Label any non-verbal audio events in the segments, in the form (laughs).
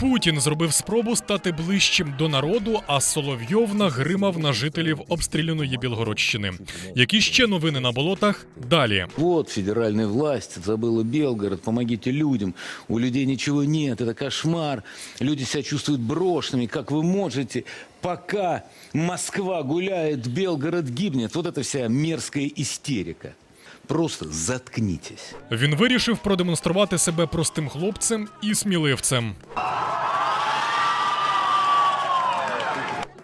Путін зробив спробу стати ближчим до народу, а Соловйов нагримав на жителів обстріляної Білгородщини. Які ще новини на болотах? Далі. Вот федеральная власть забыла Белгород, помогите людям. У людей ничего нет, это кошмар. Люди себя чувствуют брошенными, как вы можете. Пока Москва гуляет, Белгород гибнет. Вот это вся мерзкая истерика. Просто заткнитесь. Він вирішив продемонструвати себе простим хлопцем і сміливцем.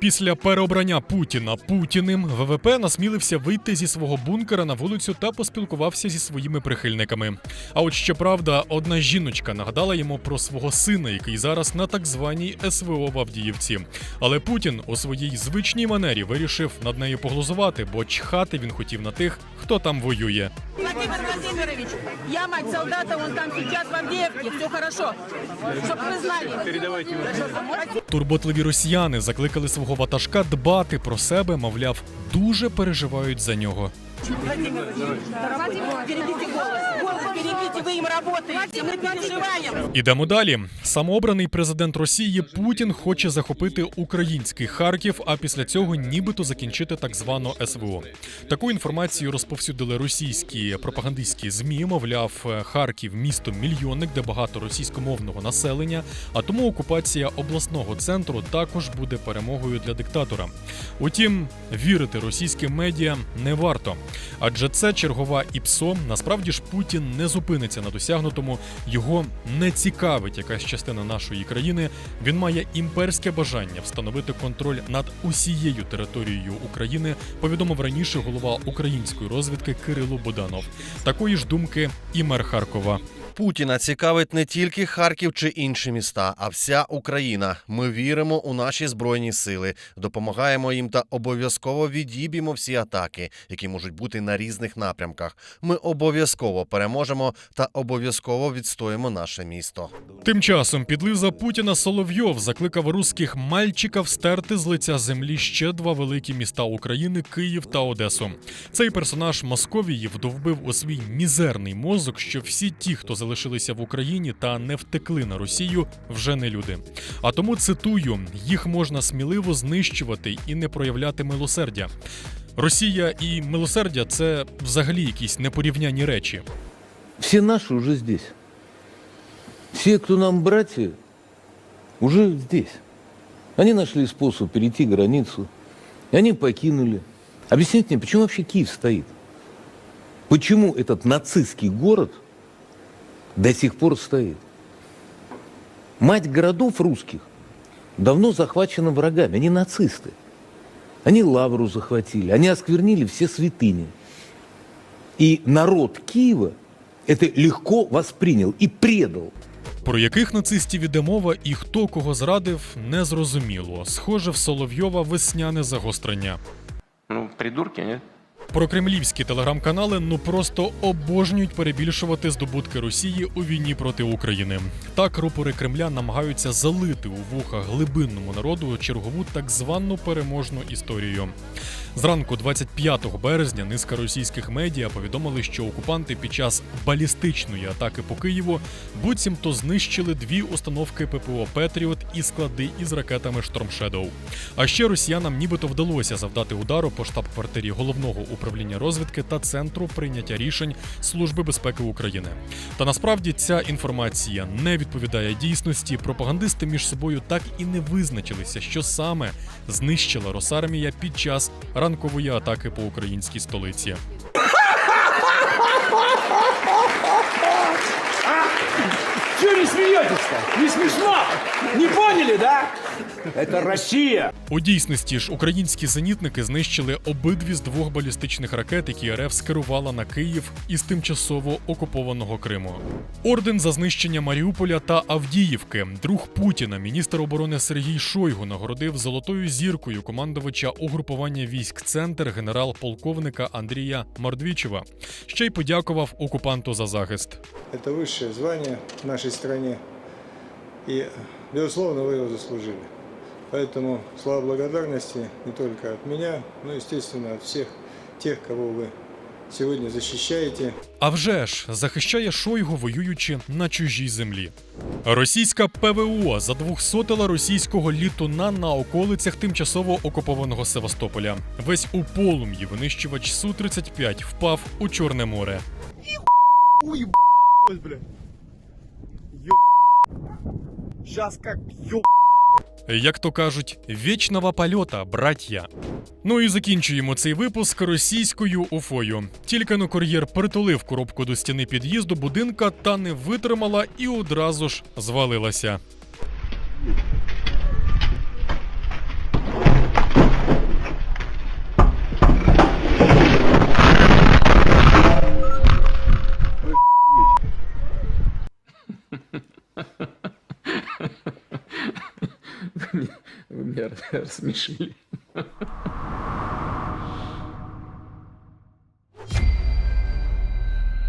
Після переобрання Путіна Путіним ВВП насмілився вийти зі свого бункера на вулицю та поспілкувався зі своїми прихильниками. А от щоправда, одна жіночка нагадала йому про свого сина, який зараз на так званій СВО в Авдіївці. Але Путін у своїй звичній манері вирішив над нею поглузувати, бо чхати він хотів на тих, хто там воює. Владимир Владимирович, я мать солдата, он там сейчас в Авдеевке, все хорошо. Чтоб вы знали. Турботливі росіяни закликали свого ватажка дбати про себе, мовляв, дуже переживають за нього. Ідемо далі. Самообраний президент Росії Путін хоче захопити український Харків, а після цього нібито закінчити так звану СВО. Таку інформацію розповсюдили російські пропагандистські змі. Мовляв, Харків місто мільйонник, де багато російськомовного населення. А тому окупація обласного центру також буде перемогою для диктатора. Утім, вірити російським медіа не варто, адже це чергова ІПСО. Насправді ж Путін не зупиниться на досягнутому. Його не цікавить якась частина нашої країни. Він має імперське бажання встановити контроль над усією територією України. Повідомив раніше голова української розвідки Кирило Буданов. Такої ж думки і мер Харкова. Путіна цікавить не тільки Харків чи інші міста, а вся Україна. Ми віримо у наші збройні сили, допомагаємо їм та обов'язково відіб'ємо всі атаки, які можуть бути на різних напрямках. Ми обов'язково переможемо та обов'язково відстоїмо наше місто. Тим часом підлиза Путіна Соловйов закликав русських мальчиків стерти з лиця землі ще два великі міста України Київ та Одесу. Цей персонаж Московії вдовбив у свій мізерний мозок, що всі ті, хто залишилися в Україні та не втекли на Росію, вже не люди. А тому цитую: їх можна сміливо знищувати і не проявляти милосердя. Росія і милосердя це взагалі якісь непорівнянні речі. Все наши уже здесь. Все, кто нам братья, уже здесь. Они нашли способ перейти границу. И они покинули. Объясните мне, почему вообще Киев стоит? Почему этот нацистский город до сих пор стоит? Мать городов русских давно захвачена врагами. Они нацисты. Они Лавру захватили, они осквернили все святыни. И народ Киева это легко воспринял и предал. Про яких нацистів іде мова і хто кого зрадив, не зрозуміло. Схоже, в Соловйова весняне загострення. Ну, придурки, нет? Прокремлівські телеграм-канали ну просто обожнюють перебільшувати здобутки Росії у війні проти України. Так рупори Кремля намагаються залити у вуха глибинному народу чергову так звану переможну історію. Зранку 25 березня низка російських медіа повідомили, що окупанти під час балістичної атаки по Києву буцімто знищили дві установки ППО Петріот і склади із ракетами Штормшедоу. А ще росіянам нібито вдалося завдати удару по штаб-квартирі головного управління розвідки та центру прийняття рішень Служби безпеки України. Та насправді ця інформація не відповідає дійсності. Пропагандисти між собою так і не визначилися, що саме знищила Росармія під час ранкової атаки по українській столиці. Чего не смеетесь-то? Не смешно? Не поняли, да? Это Россия. У дійсності ж українські зенітники знищили обидві з двох балістичних ракет, які РФ скерувала на Київ із тимчасово окупованого Криму. Орден за знищення Маріуполя та Авдіївки. Друг Путіна, міністр оборони Сергій Шойгу, нагородив золотою зіркою командувача угрупування військ Центр генерал-полковника Андрія Мордвічева. Ще й подякував окупанту за захист. Это высшее звание в нашей стране. И, безусловно, вы его заслужили. Поэтому слова благодарности не только от меня, но, естественно, от всех тех, кого вы сегодня защищаете. А вже ж захищає Шойгу, воюючи на чужій землі. Російська ПВО задвухсотила російського літуна на околицях тимчасово окупованого Севастополя. Весь у полум'ї винищувач Су-35 впав у Чорне море. Сейчас как ё... Як то кажуть, вічного польота, браття. Ну і закінчуємо цей випуск російською уфою. Тільки но кур'єр притулив коробку до стіни під'їзду будинка та не витримала і одразу ж звалилася. Меня (laughs) рассмешили.